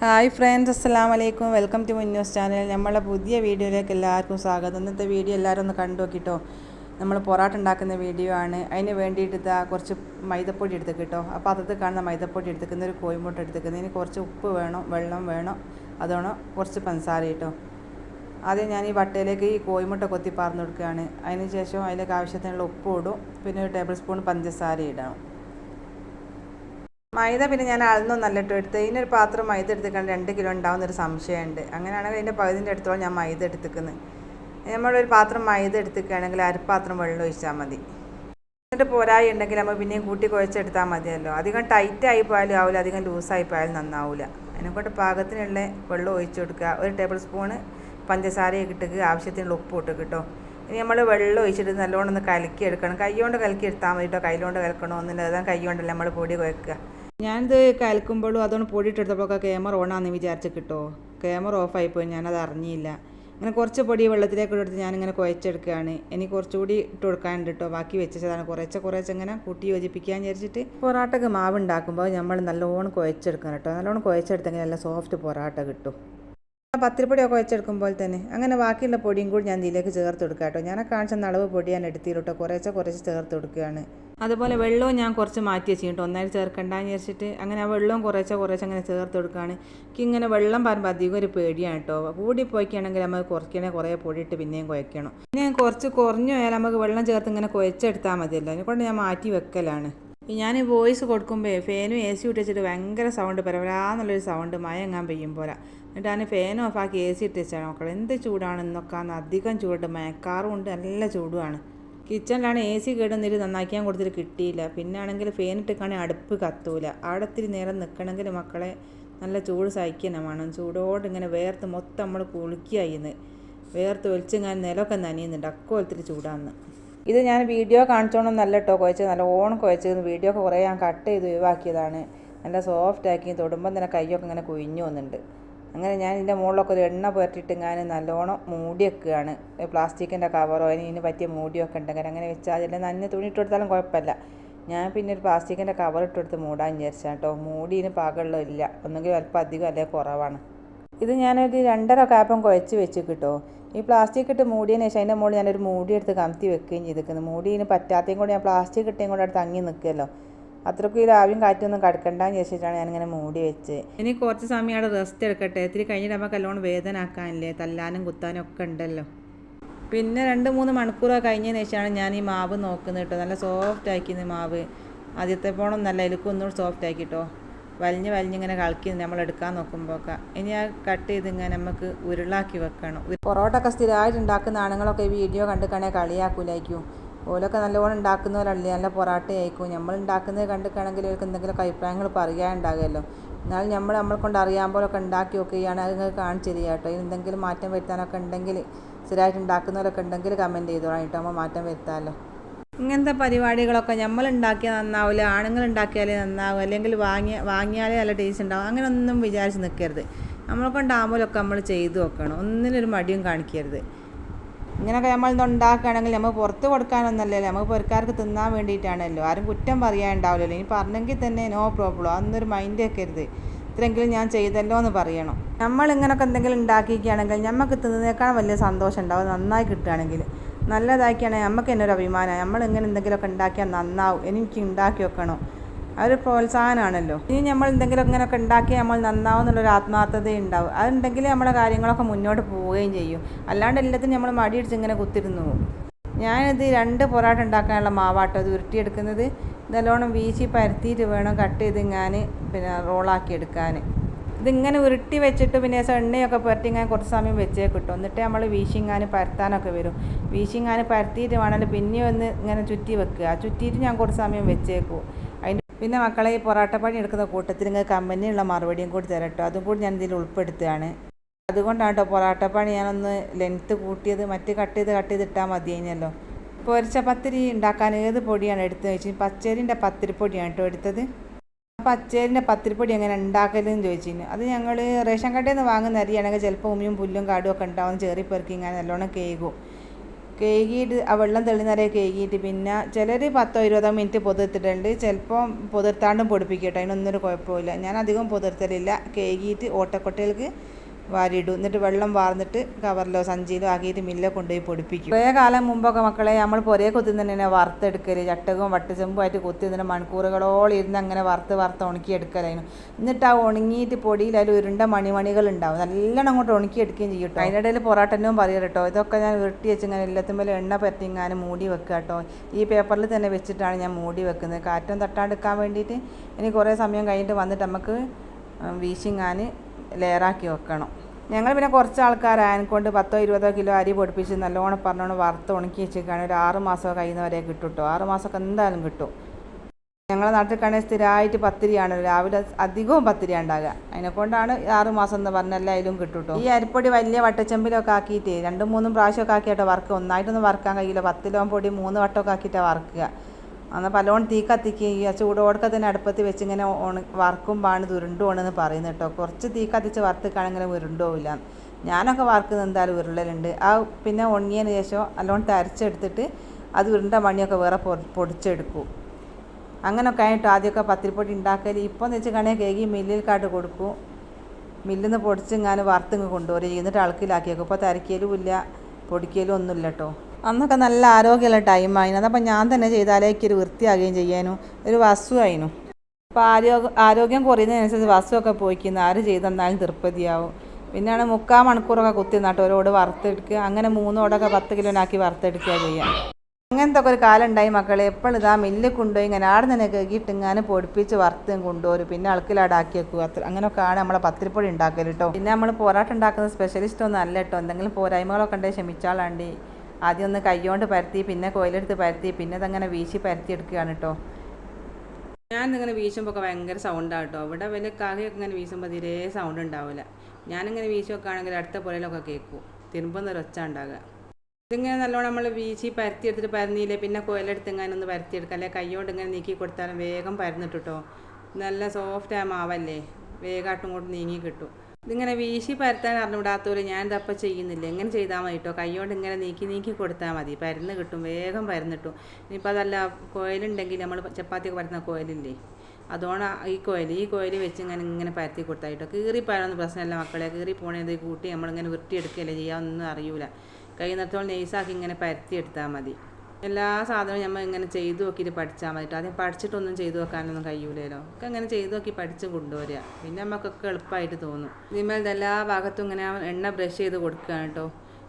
Hi friends അസ്സാം വലൈക്കും welcome to my news channel. നമ്മളെ പുതിയ വീഡിയോയിലേക്ക് എല്ലാവർക്കും സ്വാഗതം. ഇന്നത്തെ വീഡിയോ എല്ലാവരും ഒന്ന് കണ്ടു നോക്കിട്ടോ. നമ്മൾ പൊറാട്ട ഉണ്ടാക്കുന്ന വീഡിയോ ആണ്. അതിന് വേണ്ടിയിട്ട് ഇതാ കുറച്ച് മൈദപ്പൊടി എടുത്ത് കിട്ടോ അപ്പോൾ അതത് കാണുന്ന മൈദപ്പൊടി എടുത്തിക്കുന്ന ഒരു കോഴിമുട്ട എടുത്തിക്കുന്നത് ഇതിന് കുറച്ച് ഉപ്പ് വേണം വെള്ളം വേണം. അതോണം കുറച്ച് പഞ്ചസാര കിട്ടോ ആദ്യം ഞാൻ ഈ വട്ടയിലേക്ക് ഈ കോഴിമുട്ട കൊത്തി പാർന്നു കൊടുക്കുകയാണ്. അതിന് ശേഷം അതിലേക്ക് ആവശ്യത്തിനുള്ള ഉപ്പ് ഇടും. പിന്നെ ഒരു ടേബിൾ സ്പൂൺ പഞ്ചസാര ഇടണം. മൈദ പിന്നെ ഞാൻ അളന്നൊന്നല്ല ഇട്ട് എടുത്ത് ഇതിനൊരു പാത്രം മൈദ എടുത്തിട്ടുണ്ട് രണ്ട് കിലോ ഉണ്ടാവുന്ന ഒരു സംശയമുണ്ട്. അങ്ങനെയാണെങ്കിൽ അതിന്റെ പകുതിന്റെ അടുത്തോളം ഞാൻ മൈദ എടുത്തിക്കുന്നത് നമ്മളൊരു പാത്രം മൈദ എടുത്തിക്കുകയാണെങ്കിൽ അരപ്പാത്രം വെള്ളം ഒഴിച്ചാൽ മതി. എന്നിട്ട് പോരായി ഉണ്ടെങ്കിൽ നമ്മൾ പിന്നെയും കൂട്ടി കുഴച്ചെടുത്താൽ മതിയല്ലോ. അധികം ടൈറ്റ് ആയി പോയാലും ആവില്ല അധികം ലൂസായി പോയാലും നന്നാവില്ല അതിനെക്കൊണ്ട് പാകത്തിനുള്ള വെള്ളം ഒഴിച്ചു കൊടുക്കുക. ഒരു ടേബിൾ സ്പൂണ് പഞ്ചസാരയൊക്കെ കിട്ടുക ആവശ്യത്തിനുള്ള ഉപ്പ് ഇട്ട് കേട്ടോ. ഇനി നമ്മൾ വെള്ളം ഒഴിച്ചിട്ട് നല്ലോണം ഒന്ന് കലക്കി എടുക്കണം കൈ കൊണ്ട് കലക്കി എടുത്താൽ മതി കേട്ടോ. കൈകൊണ്ട് കലക്കണമെന്നില്ല അതാണ് കൈ കൊണ്ടല്ല നമ്മൾ പൊടി കുഴക്കുക. ഞാനിത് കലക്കുമ്പോഴും അതുകൊണ്ട് പൊടി ഇട്ടെടുത്തപ്പോൾ ക്യാമറ ഓണാന്ന് വിചാരിച്ച് കിട്ടോ. ക്യാമറ ഓഫ് പോയി. ഞാനത് അറിഞ്ഞില്ല. ഇങ്ങനെ കുറച്ച് പൊടി വെള്ളത്തിലേക്ക് എടുത്ത് ഞാനിങ്ങനെ കുഴച്ചെടുക്കുകയാണ്. ഇനി കുറച്ചുകൂടി ഇട്ട് കൊടുക്കാനുണ്ട് കേട്ടോ ബാക്കി വെച്ചതാണ്. കുറേശ്ശെ കുറച്ച് ഇങ്ങനെ കൂട്ടി യോജിപ്പിക്കാൻ വിചാരിച്ചിട്ട് പൊറാട്ടക്ക് മാവ് ഉണ്ടാക്കുമ്പോൾ നമ്മൾ നല്ലോണം കുഴച്ചെടുക്കണം കേട്ടോ നല്ലോണം കുഴച്ചെടുത്തെങ്കിൽ നല്ല സോഫ്റ്റ് പൊറാട്ട കിട്ടും. പത്തിരിപ്പൊടിയൊക്കെ വെച്ചെടുക്കുമ്പോൾ തന്നെ അങ്ങനെ ബാക്കിയുള്ള പൊടിയും കൂടി ഞാൻ ഇതിലേക്ക് ചേർത്ത് കൊടുക്കാം കേട്ടോ ഞാൻ കാണിച്ച നളവ് പൊടി ഞാൻ എടുത്തിട്ടോ കുറേശ്ശെ കുറച്ച് ചേർത്ത് കൊടുക്കുകയാണ്. അതുപോലെ വെള്ളവും ഞാൻ കുറച്ച് മാറ്റി വെച്ചിട്ടുണ്ട്. ഒന്നായി ചേർക്കണ്ടെന്ന് വിചാരിച്ചിട്ട് അങ്ങനെ ആ വെള്ളവും കുറേശ്ശെ കുറേശ്ശെ അങ്ങനെ ചേർത്ത് കൊടുക്കുകയാണ് എനിക്ക് ഇങ്ങനെ വെള്ളം പറയുമ്പോൾ അധികം ഒരു പേടിയാണ് കേട്ടോ കൂടി പോയിക്കുകയാണെങ്കിൽ നമുക്ക് കുറയ്ക്കണേ കുറേ പൊടിയിട്ട് പിന്നെയും കുഴക്കണം പിന്നെ കുറച്ച് കുറഞ്ഞു പോയാൽ നമുക്ക് വെള്ളം ചേർത്ത് ഇങ്ങനെ കുഴച്ചെടുത്താൽ മതിയല്ലോ. അതിനെക്കൊണ്ട് ഞാൻ മാറ്റി വെക്കലാണ്. ഞാൻ വോയിസ് കൊടുക്കുമ്പോൾ ഫാനും എ സി ഇട്ടിച്ചിട്ട് ഭയങ്കര സൗണ്ട് പരവരാന്നുള്ളൊരു സൗണ്ട് മഴ എങ്ങാൻ പെയ്യും പോലെ. എന്നിട്ട് ഞാൻ ഫാൻ ഓഫാക്കി എ സി ഇട്ടിച്ചാണ് മക്കൾ എന്ത് ചൂടാണ് ഇന്നൊക്കെ. അധികം ചൂടുണ്ട്. മയക്കാറും ഉണ്ട്. നല്ല ചൂടുമാണ്. കിച്ചണിലാണ് എ സി കേടുന്നിട്ട് നന്നാക്കിയാൻ കൊടുത്തിട്ട് കിട്ടിയില്ല. പിന്നെ ആണെങ്കിൽ ഫാൻ ഇട്ടിക്കാണെങ്കിൽ അടുപ്പ് കത്തൂല. അവിടെ ഇത്തിരി നേരം നിൽക്കണമെങ്കിൽ മക്കളെ നല്ല ചൂട് സഹിക്കണം വേണം. ചൂടോട് ഇങ്ങനെ വേർത്ത് മൊത്തം നമ്മൾ കുളിക്കുകയെന്ന് വേർത്ത് ഒലിച്ചിങ്ങനെ നിലമൊക്കെ നനയുന്നുണ്ട്. അക്കോലത്തിൽ ചൂടാന്ന്. ഇത് ഞാൻ വീഡിയോ കാണിച്ചോണം നല്ല കേട്ടോ കുഴച്ചത് നല്ല ഓണം കുഴച്ചത് വീഡിയോ ഒക്കെ കുറേ ഞാൻ കട്ട് ചെയ്ത് ഒഴിവാക്കിയതാണ്. നല്ല സോഫ്റ്റ് ആക്കി തൊടുമ്പം തന്നെ കൈയൊക്കെ ഇങ്ങനെ കുഴിഞ്ഞു വന്നിട്ടുണ്ട്. അങ്ങനെ ഞാൻ ഇതിന്റെ മുകളിലൊക്കെ ഒരു എണ്ണ പുരട്ടിയിട്ട് ഞാൻ നല്ലോണം മൂടി വെക്കുകയാണ്. പ്ലാസ്റ്റിക്കിന്റെ കവറോ അതിന് പറ്റിയ മൂടിയൊക്കെ ഉണ്ടെങ്കിൽ അങ്ങനെ വെച്ചാൽ അതിൽ നന്നെ തുണി ഇട്ട് കൊടുത്താലും കുഴപ്പമില്ല. ഞാൻ പിന്നെ ഒരു പ്ലാസ്റ്റിക്കിന്റെ കവർ ഇട്ടെടുത്ത് മൂടാൻ വിചാരിച്ചാൽ കേട്ടോ. മൂടിന് പാകമുള്ള ഇല്ല. ഒന്നെങ്കിൽ അല്പം അധികം അല്ലെങ്കിൽ കുറവാണ്. ഇത് ഞാനൊരു രണ്ടര കാപ്പം കുഴച്ച് വെച്ച് കിട്ടോ. ഈ പ്ലാസ്റ്റിക് ഇട്ട് മൂടിയതിന് ശേഷം അതിന്റെ മുകളിൽ ഞാനൊരു മൂടി എടുത്ത് കമത്തി വെക്കുകയും ചെയ്തിരിക്കുന്നു. മൂടിന് പറ്റാത്തയും കൂടി ഞാൻ പ്ലാസ്റ്റിക് ഇട്ടേയും കൂടെ അടുത്ത് തങ്ങി നിൽക്കുമല്ലോ അത്രയ്ക്കും ഈ ആവിയും കാറ്റൊന്നും കടക്കണ്ടെന്ന് വിചാരിച്ചിട്ടാണ് ഞാനിങ്ങനെ മൂടി വെച്ച്. ഇനി കുറച്ച് സമയം അവിടെ റെസ്റ്റ് എടുക്കട്ടെ. ഇത്തിരി കഴിഞ്ഞിട്ട് നമുക്ക് നല്ലോണം വേദന ആക്കാനില്ലേ തല്ലാനും കുത്താനും ഒക്കെ ഉണ്ടല്ലോ. പിന്നെ രണ്ട് മൂന്ന് മണിക്കൂറൊക്കെ കഴിഞ്ഞതിന് ശേഷമാണ് ഞാൻ ഈ മാവ് നോക്കുന്നത് കേട്ടോ. നല്ല സോഫ്റ്റ് ആക്കിയത് മാവ്. ആദ്യത്തെ പോണം നല്ല എലുക്കും ഒന്നുകൂടി സോഫ്റ്റ് ആക്കി കേട്ടോ വലിഞ്ഞ് വലിഞ്ഞിങ്ങനെ കളിക്കി നമ്മൾ എടുക്കാൻ നോക്കുമ്പോഴൊക്കെ. ഇനി ആ കട്ട് ചെയ്ത് ഇങ്ങനെ നമുക്ക് ഉരുളാക്കി വെക്കണം. പൊറോട്ട ഒക്കെ സ്ഥിരമായിട്ട് ഉണ്ടാക്കുന്ന ആണുങ്ങളൊക്കെ ഈ വീഡിയോ കണ്ടിട്ടാണെങ്കിൽ കണേ കളിയാക്കൂലായിരിക്കും. ഓലൊക്കെ നല്ലോണം ഉണ്ടാക്കുന്നവരല്ലേ? നല്ല പൊറാട്ട ആയിരിക്കും നമ്മൾ ഉണ്ടാക്കുന്നത് കണ്ടിട്ടാണെങ്കിൽ അവർക്ക് എന്തെങ്കിലുമൊക്കെ അഭിപ്രായങ്ങൾ പറയാനുണ്ടാകുമല്ലോ. എന്നാലും നമ്മൾ നമ്മളെ കൊണ്ട് അറിയാൻ പോലൊക്കെ ഉണ്ടാക്കി നോക്കുകയാണ്. അത് നിങ്ങൾക്ക് കാണിച്ചു തരിക കേട്ടോ എന്തെങ്കിലും മാറ്റം വരുത്താനൊക്കെ ഉണ്ടെങ്കിൽ സ്ഥിരമായിട്ട് ഉണ്ടാക്കുന്നവരൊക്കെ ഉണ്ടെങ്കിൽ കമന്റ് ചെയ്തോളാം കേട്ടോ. നമ്മൾ മാറ്റം വരുത്താമല്ലോ. ഇങ്ങനത്തെ പരിപാടികളൊക്കെ നമ്മൾ ഉണ്ടാക്കിയാൽ നന്നാവില്ല ആണുങ്ങൾ ഉണ്ടാക്കിയാലേ നന്നാവും അല്ലെങ്കിൽ വാങ്ങിയ വാങ്ങിയാലേ നല്ല ടേസ്റ്റ് ഉണ്ടാവും. അങ്ങനെയൊന്നും വിചാരിച്ച് നിൽക്കരുത്. നമ്മളെ കൊണ്ടാകുമ്പോഴൊക്കെ നമ്മൾ ചെയ്തു നോക്കണം. ഒന്നിനൊരു മടിയും കാണിക്കരുത്. ഇങ്ങനെയൊക്കെ നമ്മൾ ഉണ്ടാക്കുകയാണെങ്കിൽ നമ്മൾ പുറത്ത് കൊടുക്കാനൊന്നല്ലല്ലോ നമുക്ക് പുറക്കാർക്ക് തിന്നാൻ വേണ്ടിയിട്ടാണല്ലോ. ആരും കുറ്റം പറയാനുണ്ടാവില്ലല്ലോ. ഇനി പറഞ്ഞെങ്കിൽ തന്നെ നോ പ്രോബ്ലം അതൊന്നൊരു മൈൻഡ് വെക്കരുത്. ഇത്രയെങ്കിലും ഞാൻ ചെയ്തല്ലോ എന്ന് പറയണം. നമ്മൾ ഇങ്ങനെയൊക്കെ എന്തെങ്കിലും ഉണ്ടാക്കിയിരിക്കുകയാണെങ്കിൽ നമുക്ക് തിന്നതിനേക്കാൾ വലിയ സന്തോഷം ഉണ്ടാവും. നന്നായി കിട്ടുകയാണെങ്കിൽ. നല്ലതാക്കിയാണെങ്കിൽ നമുക്ക് എന്നൊരു അഭിമാനമാണ് നമ്മൾ ഇങ്ങനെ എന്തെങ്കിലുമൊക്കെ ഉണ്ടാക്കിയാൽ നന്നാവും. എനിക്ക് ഉണ്ടാക്കി വെക്കണം. അതൊരു പ്രോത്സാഹനമാണല്ലോ. ഇനി നമ്മൾ എന്തെങ്കിലും ഇങ്ങനെയൊക്കെ ഉണ്ടാക്കി നമ്മൾ നന്നാവും എന്നുള്ളൊരു ആത്മാർത്ഥത ഉണ്ടാവും. അതുണ്ടെങ്കിൽ നമ്മുടെ കാര്യങ്ങളൊക്കെ മുന്നോട്ട് പോവുകയും ചെയ്യും. അല്ലാണ്ട് എല്ലാത്തിനും നമ്മൾ മടിയടിച്ച് ഇങ്ങനെ കുത്തിരുന്നു ഞാനിത് രണ്ട് പൊറാട്ട ഉണ്ടാക്കാനുള്ള മാവാട്ടോ അത് ഉരുട്ടിയെടുക്കുന്നത്. നല്ലോണം വീശി പരത്തിയിട്ട് വേണം കട്ട് ചെയ്ത് ഞാൻ പിന്നെ റോളാക്കി എടുക്കാൻ. ഇതിങ്ങനെ ഉരുട്ടി വെച്ചിട്ട് പിന്നെ എണ്ണയൊക്കെ പുരട്ടി ഇങ്ങനെ കുറച്ച് സമയം വെച്ചേ കിട്ടും എന്നിട്ട് നമ്മൾ വീശിങ്ങാൻ പരത്താനൊക്കെ വരും. വീശിങ്ങാൻ പരത്തിയിട്ട് വേണമെങ്കിൽ പിന്നെ ഒന്ന് ഇങ്ങനെ ചുറ്റി വെക്കുക. ചുറ്റിയിട്ട് ഞാൻ കുറച്ച് സമയം വെച്ചേക്കും പിന്നെ മക്കളെ ഈ പൊറാട്ട പണി എടുക്കുന്ന കൂട്ടത്തിൽ നിങ്ങൾ കമ്പനിയുള്ള മറുപടിയും കൂടി തരട്ടോ അതും കൂടി ഞാൻ ഇതിൽ ഉൾപ്പെടുത്തുകയാണ്. അതുകൊണ്ടാണ് കേട്ടോ പൊറാട്ട പണി ഞാനൊന്ന് ലെങ്ത്ത് കൂട്ടിയത്. മറ്റ് കട്ട് ചെയ്ത് കട്ട് ചെയ്ത് ഇട്ടാൽ മതി കഴിഞ്ഞല്ലോ. ഒരു പത്തിരി ഉണ്ടാക്കാൻ ഏത് പൊടിയാണ് എടുത്തത് ചോദിച്ചു. പച്ചരിന്റെ പത്തിരിപ്പൊടിയാണ് കേട്ടോ എടുത്തത്. പച്ചേരിന്റെ പത്തിരിപ്പൊടി എങ്ങനെ ഉണ്ടാക്കലെന്ന് ചോദിച്ചിന് അത് ഞങ്ങൾ റേഷൻ കടയിൽ നിന്ന് വാങ്ങുന്ന അരിയാണെങ്കിൽ ചിലപ്പോൾ ഉമിയും പുല്ലും കാടും ഒക്കെ ഉണ്ടാവും. ചേറി പെറുക്കി ഇങ്ങനെ നല്ലോണം കേകും. കേകിയിട്ട് ആ വെള്ളം തെളിനരെ കേകിയിട്ട് പിന്നെ ചിലർ പത്തോ ഇരുപതോ മിനിറ്റ് പൊതിർത്തിട്ടുണ്ട്. ചിലപ്പോൾ പൊതിർത്താണ്ടും പൊടിപ്പിക്കട്ടെ. അതിനൊന്നും ഒരു കുഴപ്പമില്ല ഞാൻ അധികം പൊതിർത്തലില്ല. കേകിയിട്ട് ഓട്ടക്കൊട്ടയിലേക്ക് വാരിയിടും. എന്നിട്ട് വെള്ളം വാർന്നിട്ട് കവറിലോ സഞ്ചിയിലോ ആക്കിയിട്ട് മില്ലെ കൊണ്ടുപോയി പൊടിപ്പിക്കും. കുറേ കാലം മുമ്പൊക്കെ മക്കളെ നമ്മൾ പൊരേ കൊത്തി തന്നെ വറുത്തെടുക്കൽ ചട്ടകവും വട്ടച്ചെമ്പുമായിട്ട് കൊത്തി തന്നെ മണിക്കൂറുകളോളം ഇരുന്ന് അങ്ങനെ വറുത്ത് വറുത്ത് ഉണക്കിയെടുക്കലായിരുന്നു. എന്നിട്ട് ആ ഉണങ്ങിയിട്ട് പൊടിയിൽ അതിൽ ഉരുണ്ട മണിമണികൾ ഉണ്ടാവും. നല്ലോണം അങ്ങോട്ട് ഉണക്കിയെടുക്കുകയും ചെയ്യും കേട്ടോ. അതിന്റെ ഇടയിൽ പൊറാട്ടനും പറയും കേട്ടോ. ഇതൊക്കെ ഞാൻ ഉരുട്ടി വെച്ച് ഇങ്ങനെ എല്ലാത്തുമ്പോൾ എണ്ണ പരത്തിങ്ങാനും മൂടി വെക്കുക കേട്ടോ. ഈ പേപ്പറിൽ തന്നെ വെച്ചിട്ടാണ് ഞാൻ മൂടി വെക്കുന്നത്. കാറ്റും തട്ടാണ്ടിരിക്കാൻ വേണ്ടിയിട്ട് ഇനി കുറേ സമയം കഴിഞ്ഞിട്ട് വന്നിട്ട് നമുക്ക് വീശിങ്ങാൻ ലെയറാക്കി വെക്കണം. ഞങ്ങൾ പിന്നെ കുറച്ച് ആൾക്കാർ കൊണ്ട് പത്തോ ഇരുപതോ കിലോ അരി പൊടിപ്പിച്ച് നല്ലോണം പറഞ്ഞോണം വറുത്ത് ഉണക്കി വെച്ചേക്കാണ്. ഒരു ആറ് മാസം കഴിയുന്നവരെ കിട്ടും കേട്ടോ ആറ് മാസമൊക്കെ എന്തായാലും കിട്ടും. ഞങ്ങളെ നാട്ടിൽ സ്ഥിരമായിട്ട് പത്തിരിയാണ്. രാവിലെ അധികവും പത്തിരി ഉണ്ടാകുക. അതിനെക്കൊണ്ടാണ് ആറ് മാസം എന്ന് പറഞ്ഞ എല്ലാവരും കിട്ടും കേട്ടോ ഈ അരിപ്പൊടി വലിയ വട്ടച്ചെമ്പിലൊക്കെ ആക്കിയിട്ട് രണ്ടും മൂന്നും പ്രാവശ്യമൊക്കെ ആക്കിയിട്ടോ വർക്ക് ഒന്നായിട്ടൊന്നും വറുക്കാൻ കഴിയില്ല. പത്തിലോ പൊടി മൂന്ന് വട്ടമൊക്കെ ആക്കിയിട്ടാണ് വറുക്കുക. അന്ന് പലോണം തീ കത്തിക്കുകയും ചൂടോടൊക്കെ തന്നെ അടുപ്പത്ത് വെച്ച് ഇങ്ങനെ ഉണ വറുക്കുമ്പോഴാണ് ഇത് ഉരുണ്ടുപോണെന്ന് പറയുന്നത് കേട്ടോ. കുറച്ച് തീ കത്തിച്ച് വറുത്തിക്കാണെങ്കിൽ ഉരുണ്ടുപോവില്ല. ഞാനൊക്കെ വറുക്കുന്നത് എന്തായാലും ഉരുളലുണ്ട്. ആ പിന്നെ ഉണങ്ങിയതിന് ശേഷം നല്ലോണം തരച്ചെടുത്തിട്ട് അത് ഉരുണ്ട മണിയൊക്കെ വേറെ പൊടിച്ചെടുക്കും. അങ്ങനെയൊക്കെ ആയിട്ട് ആദ്യമൊക്കെ പത്തിരിപ്പൊടി ഉണ്ടാക്കൽ ഇപ്പോൾ എന്ന് വെച്ചിട്ടുണ്ടെങ്കിൽ കേക്ക് മില്ലിൽ കാട്ട് കൊടുക്കും. മില്ലിൽ നിന്ന് പൊടിച്ച് ഞാൻ വറുത്തിങ്ങ് കൊണ്ടുവരും എന്നിട്ട് അളക്കിലാക്കിയേക്കും. ഇപ്പോൾ തരക്കലും ഇല്ല പൊടിക്കലും ഒന്നുമില്ല കേട്ടോ. അന്നൊക്കെ നല്ല ആരോഗ്യമുള്ള ടൈമായിരുന്നു അതപ്പോൾ ഞാൻ തന്നെ ചെയ്താലേക്ക് ഒരു വൃത്തിയാകുകയും ചെയ്യാനും ഒരു വസ്തുവായിരുന്നു അപ്പോൾ ആരോഗ്യ ആരോഗ്യം കുറയുന്നതിനനുസരിച്ച് വസ്തുവൊക്കെ പോയിക്കുന്നു. ആര് ചെയ്തെന്നാലും തൃപ്തിയാവും പിന്നെയാണ് മുക്കാൽ മണിക്കൂറൊക്കെ കുത്തി നട്ട് ഓരോട് വറുത്തെടുക്കുക. അങ്ങനെ മൂന്നോടൊക്കെ പത്ത് കിലോനാക്കി വറുത്തെടുക്കുക ചെയ്യാം. അങ്ങനത്തെ ഒക്കെ ഒരു കാലം ഉണ്ടായി മക്കളെ. എപ്പോഴും ഇതാ മില്ല് കൊണ്ടുപോയി ഇങ്ങനെ ആടെ തന്നെ കേക്കിയിട്ട് ഇങ്ങനെ പൊടിപ്പിച്ച് വറുത്തും കൊണ്ടുവരും പിന്നെ അളക്കിലാടാക്കി വെക്കുക അത്ര അങ്ങനെയൊക്കെയാണ് നമ്മളെ പത്തിരിപ്പൊടി ഉണ്ടാക്കൽ കേട്ടോ പിന്നെ നമ്മൾ പോരാട്ടം ഉണ്ടാക്കുന്ന സ്പെഷ്യലിസ്റ്റ് ഒന്നും അല്ല കേട്ടോ എന്തെങ്കിലും പോരായ്മകളൊക്കെ ഉണ്ടെങ്കിൽ ക്ഷമിച്ചാളാണ്ടി. ആദ്യം ഒന്ന് കൈകൊണ്ട് പരത്തി പിന്നെ കോയിലെടുത്ത് പരത്തി പിന്നെ അതങ്ങനെ വീശി പരത്തി എടുക്കുകയാണ് കേട്ടോ ഞാൻ ഇങ്ങനെ വീശുമ്പോൾ ഒക്കെ ഭയങ്കര സൗണ്ടാണ് കേട്ടോ ഇവിടെ വലിയ കാകയൊക്കെ ഇങ്ങനെ വീശുമ്പോൾ തീരെ സൗണ്ട് ഉണ്ടാവില്ല ഞാനിങ്ങനെ വീശുമൊക്കെ ആണെങ്കിൽ അടുത്ത പുരയിലൊക്കെ കേൾക്കും. തിരുമ്പുന്നൊരു ഒച്ച ഉണ്ടാകുക ഇതിങ്ങനെ നല്ലോണം നമ്മൾ വീശി പരത്തി എടുത്തിട്ട് പരന്നിയില്ലേ പിന്നെ കോയിലെടുത്ത് ഇങ്ങനെ ഒന്ന് പരത്തി എടുക്കുക അല്ലെങ്കിൽ കൈയോണ്ട് ഇങ്ങനെ നീക്കി കൊടുത്താലും വേഗം പരന്നിട്ട് കേട്ടോ നല്ല സോഫ്റ്റ് മാവല്ലേ വേഗമായിട്ടും കൊണ്ട് നീങ്ങി കിട്ടും. ഇതിങ്ങനെ വീശി പരത്താൻ അറിഞ്ഞുവിടാത്തവര് ഞാൻ ഇതപ്പം ചെയ്യുന്നില്ല. എങ്ങനെ ചെയ്താൽ മതി കേട്ടോ കൈകൊണ്ട് ഇങ്ങനെ നീക്കി നീക്കി കൊടുത്താൽ മതി. പരന്ന് കിട്ടും. വേഗം പരന്നിട്ടും ഇനിയിപ്പോൾ അതല്ല കോയിലുണ്ടെങ്കിൽ നമ്മൾ ചപ്പാത്തിയൊക്കെ പരത്തുന്ന കോയിലില്ലേ? അതുകൊണ്ട് ഈ കോയിൽ ഈ കോയിൽ വെച്ച് ഇങ്ങനെ ഇങ്ങനെ പരത്തി കൊടുത്താൽ കേട്ടോ കീറി പരന്ന് പ്രശ്നമല്ല മക്കളെ. കീറി പോണേത് കൂട്ടി നമ്മളിങ്ങനെ വൃത്തിയെടുക്കുകയല്ലേ ചെയ്യാമെന്നൊന്നും അറിയൂല. കഴിയുന്നിടത്തോളം നെയ്സാക്കി ഇങ്ങനെ പരത്തി എടുത്താൽ മതി. എല്ലാ സാധനവും നമ്മൾ ഇങ്ങനെ ചെയ്തു നോക്കിയിട്ട് പഠിച്ചാൽ മതി ആദ്യം പഠിച്ചിട്ടൊന്നും ചെയ്തു വെക്കാനൊന്നും കഴിയൂലല്ലോ ഒക്കെ അങ്ങനെ ചെയ്തു നോക്കി പഠിച്ച് കൊണ്ടുവരിക പിന്നെ നമുക്കൊക്കെ എളുപ്പമായിട്ട് തോന്നും. ഇതിന്മേൽ എല്ലാ ഭാഗത്തും ഇങ്ങനെ എണ്ണ ബ്രഷ് ചെയ്ത് കൊടുക്കുകയാണ് കേട്ടോ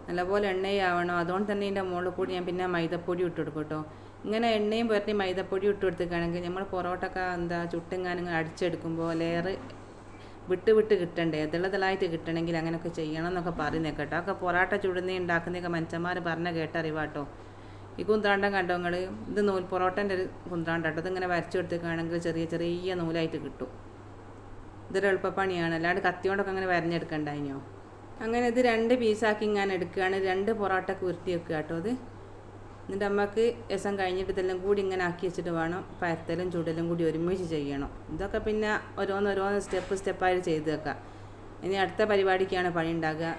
നല്ലപോലെ എണ്ണയാവണം അതുകൊണ്ട് തന്നെ ഇതിന്റെ മുകളിൽ കൂടി ഞാൻ പിന്നെ മൈദപ്പൊടി ഇട്ട് കൊടുക്കും കേട്ടോ ഇങ്ങനെ എണ്ണയും പുരട്ടി മൈദപ്പൊടി ഇട്ട് കൊടുത്തിക്കുകയാണെങ്കിൽ നമ്മൾ പൊറോട്ടൊക്കെ എന്താ ചുട്ടിങ്ങാനും അടിച്ചെടുക്കുമ്പോൾ ലെയർ വിട്ട് വിട്ട് കിട്ടണ്ടേ. തിളതിളായിട്ട് കിട്ടണമെങ്കിൽ അങ്ങനെയൊക്കെ ചെയ്യണം എന്നൊക്കെ പറയുന്നേ കേട്ടോ. ഒക്കെ പൊറോട്ട ചുടുന്നേ ഉണ്ടാക്കുന്നതൊക്കെ മനുഷ്യന്മാർ പറഞ്ഞ കേട്ടറിവാട്ടോ ഈ കുന്താണ്ടം കണ്ടോ നിങ്ങൾ ഇത് നൂൽ പൊറോട്ടന്റെ ഒരു കുന്താണ്ടം കേട്ടോ ഇതിങ്ങനെ വരച്ചു കൊടുത്തേക്കാണെങ്കിൽ ചെറിയ ചെറിയ നൂലായിട്ട് കിട്ടും. ഇതൊരു എളുപ്പപ്പണിയാണ്. അല്ലാണ്ട് കത്തിയോണ്ടൊക്കെ അങ്ങനെ വരഞ്ഞെടുക്കണ്ടായിനോ? അങ്ങനെ ഇത് രണ്ട് പീസാക്കി ഞാൻ എടുക്കുകയാണ്. രണ്ട് പൊറോട്ട കുരുത്തി വെക്കുക കേട്ടോ അത് എന്നിട്ട് അമ്മയ്ക്ക് രസം കഴിഞ്ഞിട്ട് ഇതെല്ലാം കൂടി ഇങ്ങനെ ആക്കി വെച്ചിട്ട് വേണം പരത്തലും ചൂടലും കൂടി ഒരുമിച്ച് ചെയ്യണം. ഇതൊക്കെ പിന്നെ ഓരോന്ന് ഓരോന്ന് സ്റ്റെപ്പ് സ്റ്റെപ്പായിട്ട് ചെയ്ത് വെക്കാം ഇനി അടുത്ത പരിപാടിക്കാണ് പണി ഉണ്ടാകുക.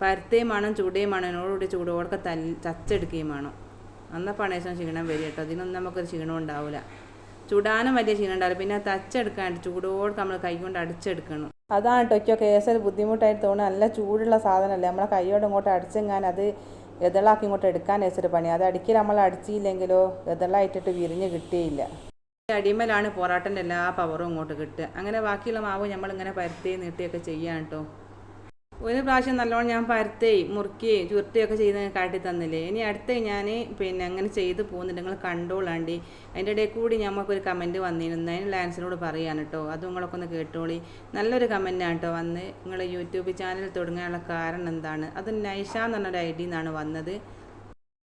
പരത്തേയും വേണം ചൂടേയും വേണം. എന്നോടുകൂടി ചൂടോടൊക്കെ തല്ല് ചച്ചെടുക്കുകയും വേണം. അന്നപ്പോൾ പണേശം ക്ഷീണം വരും കേട്ടോ. അതിനൊന്നും നമുക്കൊരു ക്ഷീണം ഉണ്ടാവില്ല ചുടാനും വലിയ ക്ഷീണം ഉണ്ടാവില്ല. പിന്നെ തച്ചെടുക്കാണ്ട് ചൂടോട് നമ്മൾ കൈ കൊണ്ട് അടിച്ചെടുക്കണം. അതാണ് കേട്ടോ കേസൽ ബുദ്ധിമുട്ടായിട്ട് തോന്നുന്നത്. നല്ല ചൂടുള്ള സാധനമല്ലേ? നമ്മളെ കൈയോട് ഇങ്ങോട്ട് അടിച്ചെങ്ങാൻ അത് എതളാക്കി ഇങ്ങോട്ട് എടുക്കാൻ വെച്ചിട്ട് പണി. അത് അടിക്കൽ നമ്മൾ അടിച്ചില്ലെങ്കിലോ എതളായിട്ടിട്ട് വിരിഞ്ഞ് കിട്ടിയില്ല. അടിമലാണ് പൊറാട്ടന്റെ എല്ലാ പവറും ഇങ്ങോട്ട് കിട്ടുക. അങ്ങനെ ബാക്കിയുള്ള മാവ് നമ്മളിങ്ങനെ പരത്തി നീട്ടിയൊക്കെ ചെയ്യാൻ കേട്ടോ. ഒരു പ്രാവശ്യം നല്ലോണം ഞാൻ പരത്തുകയും മുറുക്കുകയും ചുരുട്ടുകയൊക്കെ ചെയ്ത് കാട്ടി തന്നില്ലേ? ഇനി അടുത്ത ഞാൻ പിന്നെ അങ്ങനെ ചെയ്ത് പോകുന്നുണ്ട്. നിങ്ങൾ കണ്ടോളാണ്ടി അതിന്റെ ഇടയിൽ കൂടി ഞമ്മക്കൊരു കമന്റ് വന്നിരുന്നു. അതിന് ലാൻസിനോട് പറയാൻ കേട്ടോ. അത് നിങ്ങളൊക്കെ ഒന്ന് കേട്ടോളി. നല്ലൊരു കമന്റാണ് കേട്ടോ വന്ന്. നിങ്ങൾ യൂട്യൂബ് ചാനൽ തുടങ്ങാനുള്ള കാരണം എന്താണ്? അത് നൈഷ എന്ന് പറഞ്ഞൊരു ഐ ഡി വന്നത്.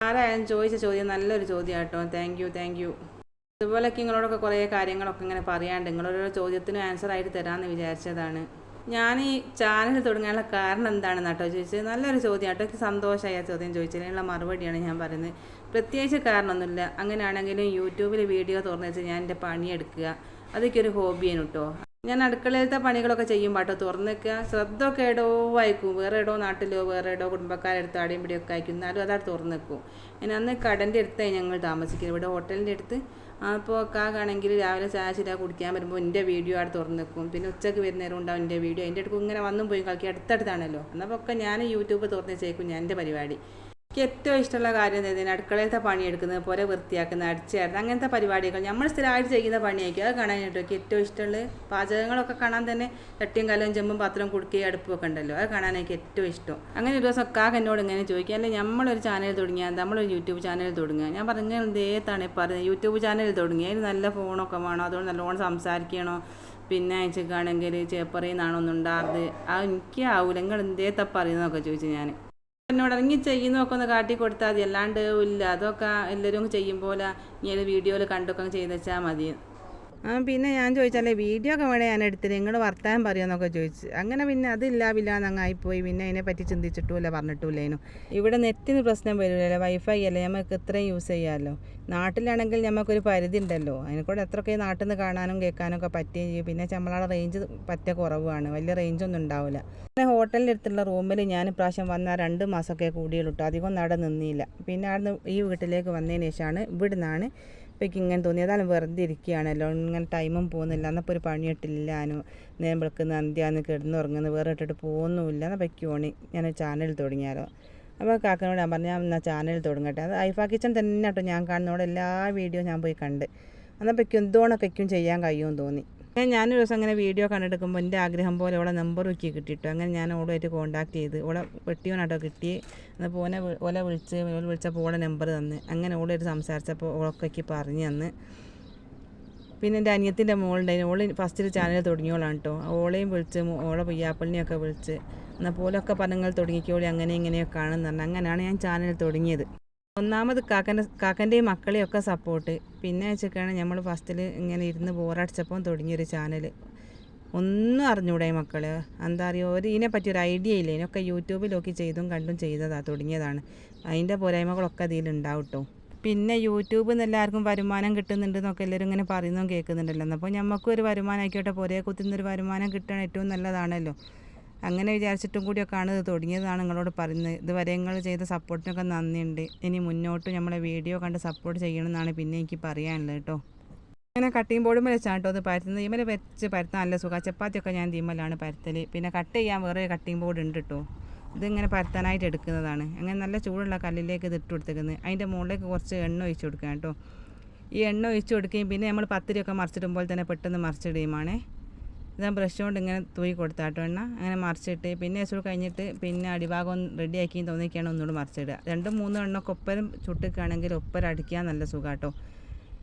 ആരായാലും ചോദിച്ച ചോദ്യം നല്ലൊരു ചോദ്യം കേട്ടോ. താങ്ക് യു താങ്ക് യു അതുപോലെയൊക്കെ നിങ്ങളോടൊക്കെ കുറേ കാര്യങ്ങളൊക്കെ ഇങ്ങനെ പറയാണ്ട് നിങ്ങളോരോ ചോദ്യത്തിനും ആൻസർ ആയിട്ട് തരാമെന്ന് വിചാരിച്ചതാണ്. ഞാൻ ഈ ചാനൽ തുടങ്ങാനുള്ള കാരണം എന്താണെന്ന് കേട്ടോ ചോദിച്ചത്. നല്ലൊരു ചോദ്യം കേട്ടോ എനിക്ക് സന്തോഷമായ ചോദ്യം ചോദിച്ചതിനുള്ള മറുപടിയാണ് ഞാൻ പറയുന്നത്. പ്രത്യേകിച്ച് കാരണമൊന്നുമില്ല. അങ്ങനെയാണെങ്കിലും യൂട്യൂബിൽ വീഡിയോ തുറന്നു വെച്ച് ഞാൻ എന്റെ പണിയെടുക്കുക. അതൊക്കെ ഒരു ഹോബിയാണ് കേട്ടോ ഞാൻ അടുക്കളയിലത്തെ പണികളൊക്കെ ചെയ്യും പാട്ടോ വെക്കുക. ശ്രദ്ധ ഒക്കെ എടോ വായിക്കും. വേറെ എടോ നാട്ടിലോ വേറെ എടോ കുടുംബക്കാരെടുത്ത് അടിയും പിടിയൊക്കെ അയക്കും എന്നാലും അതാണ് തുറന്നു നിൽക്കും പിന്നെ അന്ന് കടന്റെ അടുത്തായി ഞങ്ങൾ താമസിക്കുന്നത്. ഇവിടെ ഹോട്ടലിന്റെ അടുത്ത് അപ്പോൾ കാക്കാണെങ്കിൽ രാവിലെ ചായ ചില കുടിക്കാൻ വരുമ്പോൾ എന്റെ വീഡിയോ അവിടെ തുറന്ന് നിൽക്കും പിന്നെ ഉച്ചയ്ക്ക് വരുന്നേരം ഉണ്ടാവും എന്റെ വീഡിയോ എന്റെ അടുക്കും ഇങ്ങനെ വന്നും പോയി കളിക്കും അടുത്തടുത്താണല്ലോ. എന്നപ്പോൾ ഒക്കെ ഞാൻ യൂട്യൂബ് തുറന്ന് ചേക്കും ഞാൻ എന്റെ പരിപാടി. എനിക്ക് ഏറ്റവും ഇഷ്ടമുള്ള കാര്യം എന്ന് പറഞ്ഞാൽ അടുക്കളയിലത്തെ പണിയെടുക്കുന്നത് പോലെ വൃത്തിയാക്കുന്നത് അടിച്ചേർന്ന് അങ്ങനത്തെ പരിപാടികൾ. നമ്മൾ സ്ഥിരമായിട്ട് ചെയ്യുന്ന പണിയായിരിക്കും. അത് കാണാനായിട്ട് എനിക്ക് ഏറ്റവും ഇഷ്ടമുള്ള പാചകങ്ങളൊക്കെ കാണാൻ തന്നെ ചട്ടിയും കലവും ചെമ്പും പാത്രം കുടുക്കുകയും അടുപ്പൊക്കെ ഉണ്ടല്ലോ. അത് കാണാൻ എനിക്ക് ഏറ്റവും ഇഷ്ടം. അങ്ങനെ ഒരു ദിവസം കാക്ക എന്നോട് ഇങ്ങനെ ചോദിക്കുക അല്ലെങ്കിൽ നമ്മളൊരു ചാനൽ തുടങ്ങിയാൽ നമ്മളൊരു യൂട്യൂബ് ചാനൽ തുടങ്ങുക? ഞാൻ പറഞ്ഞ എന്തേത്താണ് പറഞ്ഞത്. യൂട്യൂബ് ചാനൽ തുടങ്ങി. അതിന് നല്ല ഫോണൊക്കെ വേണോ. അതുകൊണ്ട് നല്ലോണം സംസാരിക്കണോ. പിന്നെ അയച്ചേക്കാണെങ്കിൽ ചേപ്പറിയുന്നാണോ ഒന്നുണ്ടാറ് ആ എനിക്ക് ആവൂല. നിങ്ങൾ എന്തേത്താ പറയുന്നതൊക്കെ? ചോദിച്ചു ഞാൻ എന്നോട് ഇറങ്ങി ചെയ്യുന്നതൊക്കെ ഒന്ന് കാട്ടി കൊടുത്താൽ മതി. അല്ലാണ്ട് ഇല്ല അതൊക്കെ എല്ലാവരും ചെയ്യും പോലെ ഇങ്ങനെ വീഡിയോയിൽ കണ്ടൊക്കെ ചെയ്ത് വെച്ചാൽ മതി. പിന്നെ ഞാൻ ചോദിച്ചാലേ വീഡിയോ ഒക്കെ വേണേ ഞാൻ എടുത്തിട്ട് നിങ്ങൾ വർത്താൻ പറയുമെന്നൊക്കെ ചോദിച്ചു. അങ്ങനെ പിന്നെ അതില്ല വില്ലാന്നങ്ങായിപ്പോയി പിന്നെ അതിനെപ്പറ്റി ചിന്തിച്ചിട്ടുമില്ല പറഞ്ഞിട്ടുമില്ലേനു. ഇവിടെ നെറ്റിന് പ്രശ്നം വരില്ലല്ലോ. വൈഫൈ അല്ലേ? നമുക്ക് ഇത്രയും യൂസ് ചെയ്യാമല്ലോ നാട്ടിലാണെങ്കിൽ നമുക്കൊരു പരിധി ഉണ്ടല്ലോ. അതിനെക്കൂടെ എത്രയൊക്കെ നാട്ടിൽ നിന്ന് കാണാനും കേൾക്കാനും ഒക്കെ പറ്റുകയും ചെയ്യും പിന്നെ നമ്മളവിടെ റേഞ്ച് പറ്റ കുറവാണ്. വലിയ റേഞ്ചൊന്നും ഉണ്ടാവില്ല. പിന്നെ ഹോട്ടലിന്റെ അടുത്തുള്ള റൂമിൽ ഞാൻ ഇപ്രാവശ്യം വന്ന രണ്ട് മാസമൊക്കെ കൂടിയുള്ളൂ അധികം അവിടെ നിന്നില്ല. പിന്നെ അവിടുന്ന് ഈ വീട്ടിലേക്ക് വന്നതിന് ശേഷമാണ് ഇവിടെ ഇപ്പം ഇങ്ങനെ തോന്നി അതാണ് വെറുതെ ഇരിക്കുകയാണല്ലോ ഇങ്ങനെ ടൈമും പോകുന്നില്ല. എന്നപ്പോൾ ഒരു പണിയിട്ടില്ലാനോ നേരം നന്ദിയാന്ന് കിടന്നുറങ്ങുന്നു വേറെ ഇട്ടിട്ട് പോകുന്നുമില്ല. എന്നാൽ പറ്റുവാണി ഞാൻ ചാനൽ തുടങ്ങിയാലോ. അപ്പോൾ കാക്കനോട് ഞാൻ പറഞ്ഞു ഞാൻ എന്നാൽ ചാനൽ തുടങ്ങട്ടെ. അത് ഐഫ കിച്ചൺ തന്നെ കേട്ടോ. ഞാൻ കാണുന്നതോടെ എല്ലാ വീഡിയോ ഞാൻ പോയി കണ്ട്. എന്നാൽ പറ്റും എന്തോണൊക്കെ ചെയ്യാൻ കഴിയുമെന്ന് തോന്നി. ഞാനൊരു ദിവസം അങ്ങനെ വീഡിയോ കണ്ടെടുക്കുമ്പോൾ എന്റെ ആഗ്രഹം പോലെ ഓളെ നമ്പർ വെക്കി കിട്ടിയിട്ടു. അങ്ങനെ ഞാൻ ഓളുമായിട്ട് കോൺടാക്ട് ചെയ്ത്. ഓളെ വെട്ടിയോനാട്ടോ കിട്ടി എന്നപ്പോൾ ഓനെ ഓല വിളിച്ച് ഓലെ വിളിച്ചപ്പോൾ ഓളെ നമ്പർ തന്ന്. അങ്ങനെ ഓളായിട്ട് സംസാരിച്ചപ്പോൾ ഓളൊക്കെ പറഞ്ഞു തന്ന്. പിന്നെ എന്റെ അനിയത്തിന്റെ മോളുണ്ടായിരുന്നു. ഓൾ ഫസ്റ്റ് ചാനൽ തുടങ്ങിയോളാണ് കേട്ടോ ഓളെയും വിളിച്ച് ഓളെ പയ്യാപ്പളിനെയൊക്കെ വിളിച്ച്. എന്നാൽ പോലൊക്കെ പറഞ്ഞങ്ങൾ തുടങ്ങിക്കോളി അങ്ങനെ ഇങ്ങനെയൊക്കെ പറഞ്ഞു. അങ്ങനെയാണ് ഞാൻ ചാനൽ തുടങ്ങിയത്. ഒന്നാമത് കാക്കന്റെ കാക്കന്റെയും മക്കളെയും ഒക്കെ സപ്പോർട്ട് പിന്നെ വെച്ചൊക്കെയാണ് നമ്മൾ ഫസ്റ്റിൽ ഇങ്ങനെ ഇരുന്ന് ബോറടിച്ചപ്പം തുടങ്ങിയൊരു ചാനൽ ഒന്നും അറിഞ്ഞൂടെ മക്കൾ എന്താ അറിയോ? ഒരു ഇതിനെ പറ്റി ഒരു ഐഡിയ ഇല്ല. ഇതിനൊക്കെ യൂട്യൂബിൽ യൂട്യൂബിലൊക്കെ ചെയ്തും കണ്ടും ചെയ്തതാണ് തുടങ്ങിയതാണ്. അതിന്റെ പോരായ്മകളൊക്കെ അതിലുണ്ടാവും കേട്ടോ പിന്നെ യൂട്യൂബിൽ നിന്ന് എല്ലാവർക്കും വരുമാനം കിട്ടുന്നുണ്ട് എന്നൊക്കെ എല്ലാവരും ഇങ്ങനെ പറയുന്നതും കേൾക്കുന്നുണ്ടല്ലോ. അപ്പോൾ നമുക്കൊരു വരുമാനം ആയിക്കോട്ടെ. പുരയെ കുത്തുന്നൊരു വരുമാനം കിട്ടണം ഏറ്റവും നല്ലതാണല്ലോ. അങ്ങനെ വിചാരിച്ചിട്ടും കൂടിയൊക്കെയാണ് ഇത് തുടങ്ങിയതാണ് നിങ്ങളോട് പറയുന്നത്. ഇതുവരെ നിങ്ങൾ ചെയ്ത സപ്പോർട്ടിനൊക്കെ നന്ദിയുണ്ട്. ഇനി മുന്നോട്ട് നമ്മളെ വീഡിയോ കണ്ട് സപ്പോർട്ട് ചെയ്യണമെന്നാണ് പിന്നെ എനിക്ക് പറയാനുള്ളത് കേട്ടോ. അങ്ങനെ കട്ടിങ് ബോർഡും വെച്ചാണ് കേട്ടോ അത് പരത്തുന്നത്. ഇമല വെച്ച് പരത്താൻ നല്ല സുഖം. ചപ്പാത്തിയൊക്കെ ഞാൻ തീമലാണ് പരത്തൽ പിന്നെ കട്ട് ചെയ്യാൻ വേറെ കട്ടിങ് ബോർഡ് ഉണ്ട് കേട്ടോ. ഇതിങ്ങനെ പരത്താനായിട്ട് എടുക്കുന്നതാണ്. അങ്ങനെ നല്ല ചൂടുള്ള കല്ലിലേക്ക് ഇത് ഇട്ട് കൊടുത്തേക്കുന്നത്. അതിന്റെ മുകളിലേക്ക് കുറച്ച് എണ്ണ ഒഴിച്ച് കൊടുക്കുക കേട്ടോ. ഈ എണ്ണ ഒഴിച്ച് കൊടുക്കുകയും പിന്നെ നമ്മൾ പത്തിരിയൊക്കെ മറിച്ചിടുമ്പോൾ തന്നെ പെട്ടെന്ന് മറിച്ചിടുകയുമാണേ. ഇത് ബ്രഷ് കൊണ്ട് ഇങ്ങനെ തൂയി കൊടുത്താട്ടോ എണ്ണ. അങ്ങനെ മറിച്ചിട്ട് പിന്നെ ഇച്ചിരി കഴിഞ്ഞിട്ട് പിന്നെ അടിഭാഗം ഒന്ന് റെഡിയാക്കി തോന്നിക്കുകയാണ് ഒന്നുകൂടി മറിച്ചിടുക. രണ്ടും മൂന്നും എണ്ണൊക്കെ ഒപ്പരം ചുട്ടിക്കുകയാണെങ്കിൽ ഒപ്പരം അടിക്കാൻ നല്ല സുഖാട്ടോ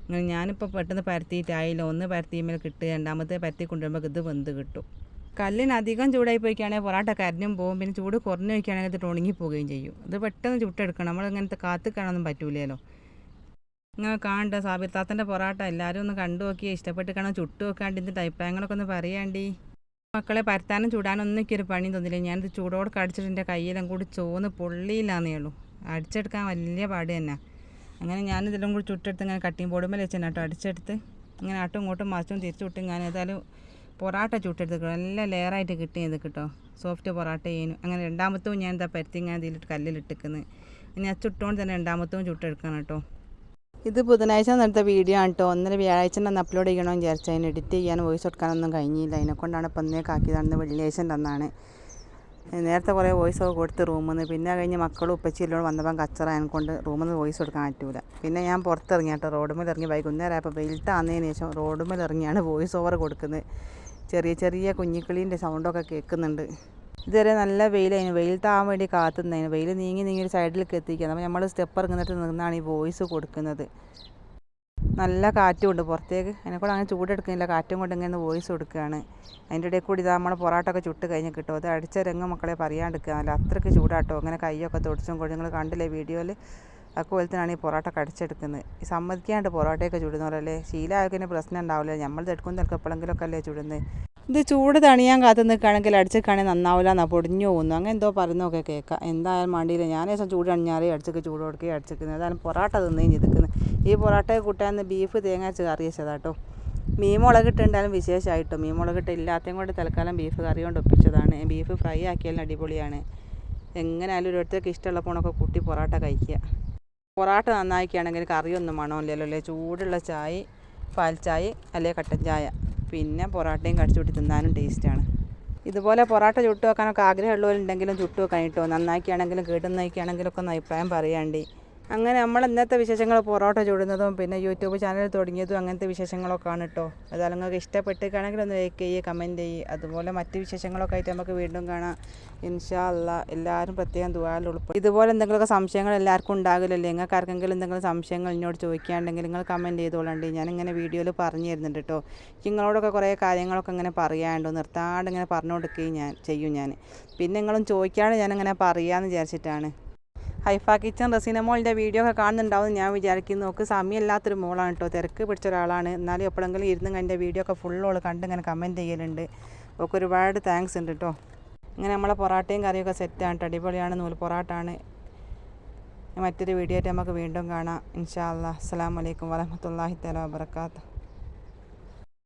അങ്ങനെ ഞാനിപ്പോൾ പെട്ടെന്ന് പരത്തിയിട്ടായില്ല. ഒന്ന് പരത്തിയുമ്പോൾ കിട്ടുക രണ്ടാമത്തെ പരത്തി കൊണ്ടുവരുമ്പോൾ ഇത് വെന്ത് കിട്ടും. കല്ലിന് അധികം ചൂടായി പോയിക്കുകയാണെങ്കിൽ പൊറാട്ട കരിഞ്ഞും പോകും പിന്നെ ചൂട് കുറഞ്ഞു വയ്ക്കുകയാണെങ്കിൽ ഇത് ഉണങ്ങി പോവുകയും ചെയ്യും. ഇത് പെട്ടെന്ന് ചുട്ടെടുക്കണം. നമ്മൾ ഇങ്ങനത്തെ കാത്തിക്കാണൊന്നും പറ്റൂലല്ലോ. ഇങ്ങനെ കാണണ്ട സാബിർ താത്തന്റെ പൊറാട്ട എല്ലാവരും ഒന്ന് കണ്ടു നോക്കിയാൽ ഇഷ്ടപ്പെട്ട് കാണാൻ ചുട്ടു നോക്കാണ്ട് ഇതിന്റെ അഭിപ്രായങ്ങളൊക്കെ ഒന്ന് പറയാണ്ടി. മക്കളെ പരത്താനും ചൂടാനും ഒന്നും എനിക്കൊരു പണി തോന്നില്ല. ഞാനിത് ചൂടോടെ കടിച്ചിട്ട് എന്റെ കയ്യിലും കൂടി ചോന്ന് പൊള്ളിയില്ലാന്നേ ഉള്ളൂ. അടിച്ചെടുക്കാൻ വലിയ പാട് തന്നെ. അങ്ങനെ ഞാനിതെല്ലാം കൂടി ചുട്ടെടുത്ത് ഇങ്ങനെ കട്ടിങ് ബോർഡുമേൽ വെച്ചാൽ കേട്ടോ അടിച്ചെടുത്ത് ഇങ്ങനെ ആട്ടും ഇങ്ങോട്ടും മറിച്ചും തിരിച്ചു വിട്ടും ഞാൻ ഏതായാലും പൊറാട്ട ചുട്ടെടുത്ത് നല്ല ലെയറായിട്ട് കിട്ടിയത് കേട്ടോ സോഫ്റ്റ് പൊറാട്ട ചെയ്യുന്നു അങ്ങനെ രണ്ടാമത്തവും ഞാൻ എന്താ പരത്തി ഇങ്ങനെ ഇതിലിട്ട് കല്ലിലിട്ടിക്കുന്നത് ഇനി ആ ചുട്ടുകൊണ്ട് തന്നെ രണ്ടാമത്തവും ചുട്ടെടുക്കണം കേട്ടോ. ഇത് ബുധനാഴ്ച നടത്തിയ വീഡിയോ ആണ് കേട്ടോ ഒന്നര വ്യാഴാഴ്ച തന്നെ അപ്ലോഡ് ചെയ്യണമെന്ന് വിചാരിച്ചു അതിന് എഡിറ്റ് ചെയ്യാൻ വോയിസ് കൊടുക്കാനൊന്നും കഴിഞ്ഞില്ല. അതിനെക്കൊണ്ടാണ് ആക്കിയതാണ് വെള്ളിയാഴ്ച തന്നാണ്. നേരത്തെ കുറേ വോയിസ് ഒക്കെ കൊടുത്ത് റൂമിൽ നിന്ന് പിന്നെ കഴിഞ്ഞ് മക്കളും ഉപ്പച്ചിയിലോട് വന്നപ്പം കച്ചറ കൊണ്ട് റൂമിൽ നിന്ന് വോയിസ് കൊടുക്കാൻ പറ്റൂല. പിന്നെ ഞാൻ പുറത്തിറങ്ങി കേട്ടോ. റോഡുമേൽ ഇറങ്ങി വൈകുന്നേരം ആയപ്പോൾ വെയിൽട്ടാന്നതിന് ശേഷം റോഡുമേൽ ഇറങ്ങിയാണ് വോയിസ് ഓവർ കൊടുക്കുന്നത്. ചെറിയ ചെറിയ കുഞ്ഞിക്കിളീന്റെ സൗണ്ടൊക്കെ കേൾക്കുന്നുണ്ട്. ഇതുവരെ നല്ല വെയിലായിരുന്നു. വെയിലത്താവാൻ വേണ്ടി കാത്തുന്നതിന് വെയിൽ നീങ്ങി നീങ്ങി ഒരു സൈഡിലേക്ക് എത്തിക്കുകയാണ് അപ്പോൾ നമ്മൾ സ്റ്റെപ്പ് ഇറങ്ങുന്നിട്ട് നിന്നാണ് ഈ വോയിസ് കൊടുക്കുന്നത്. നല്ല കാറ്റും ഉണ്ട് പുറത്തേക്ക് അതിനെക്കൂടെ അങ്ങനെ ചൂടെടുക്കുന്നില്ല. കാറ്റും കൊണ്ട് ഇങ്ങനെ വോയിസ് കൊടുക്കുകയാണ്. അതിന്റെ ഇടയിൽ കൂടി ഇതാ നമ്മളെ പൊറാട്ടൊക്കെ ചുട്ട് കഴിഞ്ഞ് കിട്ടും. അത് അടിച്ച രംഗം മക്കളെ പറയാണ്ടിരിക്കുകയാണല്ലോ അത്രയ്ക്ക് ചൂടാട്ടോ. അങ്ങനെ കൈയൊക്കെ തൊടിച്ചും കൊണ്ട് നിങ്ങൾ കണ്ടില്ലേ വീഡിയോയിൽ? അക്കോലത്തിനാണ് ഈ പൊറോട്ട കടിച്ചെടുക്കുന്നത് ഈ സമ്മതിക്കാണ്ട് പൊറോട്ടയൊക്കെ ചുടുന്നവരല്ലേ ശീലമായതിന് പ്രശ്നം ഉണ്ടാവില്ല. നമ്മൾ തെടുക്കുന്ന തിരക്കപ്പോഴെങ്കിലൊക്കെ അല്ലേ ചുടുന്നത്? ഇത് ചൂട് തണിയാൻ കാത്തു നിൽക്കുകയാണെങ്കിൽ അടിച്ചിരിക്കുകയാണെങ്കിൽ നന്നാവില്ല എന്നാ പൊടിഞ്ഞു പോകുന്നു. അങ്ങനെ എന്തോ പറയുന്നതൊക്കെ കേൾക്കാം. എന്തായാലും മണ്ടിയിൽ ഞാൻ ദിവസം ചൂട് അണിഞ്ഞാലേ അടിച്ചൊക്കെ ചൂട് കൊടുക്കുകയും അടിച്ചിരിക്കുന്നത് ഏതായാലും പൊറാട്ട തിന്നുകയും ചെയ്തിരിക്കുന്നത് ഈ പൊറാട്ടയെ കൂട്ടാൻ ബീഫ് തേങ്ങ വെച്ച് കറി വെച്ചതാട്ടോ മീൻ മുളകിട്ടുണ്ടാലും വിശേഷമായിട്ടോ മീൻ മുളകിട്ട് ഇല്ലാത്തതും കൊണ്ട് തൽക്കാലം ബീഫ് കറി കൊണ്ട് ഒപ്പിച്ചതാണ്. ബീഫ് ഫ്രൈ ആക്കിയാലും അടിപൊളിയാണ്. എങ്ങനെയായാലും ഓരോരുത്തർക്ക് ഇഷ്ടമുള്ള പോണൊക്കെ കൂട്ടി പൊറാട്ട കഴിക്കുക. പൊറാട്ട നന്നാക്കിയാണെങ്കിൽ കറിയൊന്നും മണമില്ലല്ലോ അല്ലേ? ചൂടുള്ള ചായ പാൽ ചായ അല്ലെങ്കിൽ കട്ടൻ ചായ? പിന്നെ പൊറോട്ടയും കടിച്ചു കൂട്ടി തിന്നാനും ടേസ്റ്റാണ് ഇതുപോലെ പൊറോട്ട ചുട്ടു വെക്കാനൊക്കെ ആഗ്രഹമുള്ളവരുണ്ടെങ്കിലും ചുട്ടു വെക്കാൻ കേട്ടോ. നന്നാക്കിയാണെങ്കിലും കേട്ടുന്നൊക്കെയാണെങ്കിലും ഒക്കെ ഒന്ന് അഭിപ്രായം പറയാണ്ടി. അങ്ങനെ നമ്മൾ ഇന്നത്തെ വിശേഷങ്ങൾ പൊറോട്ട ചൂടുന്നതും പിന്നെ യൂട്യൂബ് ചാനൽ തുടങ്ങിയതും അങ്ങനത്തെ വിശേഷങ്ങളൊക്കെയാണ് കേട്ടോ അതായത് നിങ്ങൾക്ക് ഇഷ്ടപ്പെട്ടിരിക്കുകയാണെങ്കിൽ ഒന്ന് ലൈക്ക് ചെയ്യുക കമന്റ് ചെയ്യുക അതുപോലെ മറ്റ് വിശേഷങ്ങളൊക്കെ ആയിട്ട് നമുക്ക് വീണ്ടും കാണാം. ഇൻഷാ അല്ലാ എല്ലാവരും പ്രത്യേകം ദുബായിൽ ഉൾപ്പെടും ഇതുപോലെ എന്തെങ്കിലുമൊക്കെ സംശയങ്ങൾ എല്ലാവർക്കും ഉണ്ടാകില്ലല്ലേ. നിങ്ങൾക്ക് ആർക്കെങ്കിലും എന്തെങ്കിലും സംശയങ്ങൾ എന്നോട് ചോദിക്കുകയാണെങ്കിൽ നിങ്ങൾ കമന്റ് ചെയ്തോളണ്ട്. ഞാനിങ്ങനെ വീഡിയോയിൽ പറഞ്ഞു തരുന്നുണ്ട് കേട്ടോ നിങ്ങളോടൊക്കെ കുറേ കാര്യങ്ങളൊക്കെ ഇങ്ങനെ പറയാണ്ടോ നിർത്താണ്ട് ഇങ്ങനെ പറഞ്ഞു കൊടുക്കുകയും ഞാൻ ചെയ്യും ഞാൻ. പിന്നെ നിങ്ങളും ചോദിക്കാണ്ട് ഞാനിങ്ങനെ പറയാമെന്ന് വിചാരിച്ചിട്ടാണ്. ഹൈഫ കിച്ചൺ റസീന മോളിന്റെ വീഡിയോ ഒക്കെ കാണുന്നുണ്ടാവും ഞാൻ വിചാരിക്കുന്നു. നോക്ക് സമയമില്ലാത്തൊരു മോളാണ് കേട്ടോ തിരക്ക് പിടിച്ച ഒരാളാണ്. എന്നാലും എപ്പോഴെങ്കിലും ഇരുന്ന് എന്റെ വീഡിയോ ഒക്കെ ഫുള്ളോൾ കണ്ട് ഇങ്ങനെ കമന്റ് ചെയ്യലുണ്ട്. ഒക്കെ ഒരുപാട് താങ്ക്സ് ഉണ്ട് കേട്ടോ ഇങ്ങനെ നമ്മളെ പൊറാട്ടയും കറിയൊക്കെ സെറ്റാണ് കേട്ടോ അടിപൊളിയാണ് നൂൽ പൊറാട്ടാണ്. മറ്റൊരു വീഡിയോ ആയിട്ട് നമുക്ക് വീണ്ടും കാണാം. ഇൻഷാ അല്ലാ അസ്സാം വലൈക്കും വരഹമത്തല്ലാഹി തല വാബർക്കാത്തു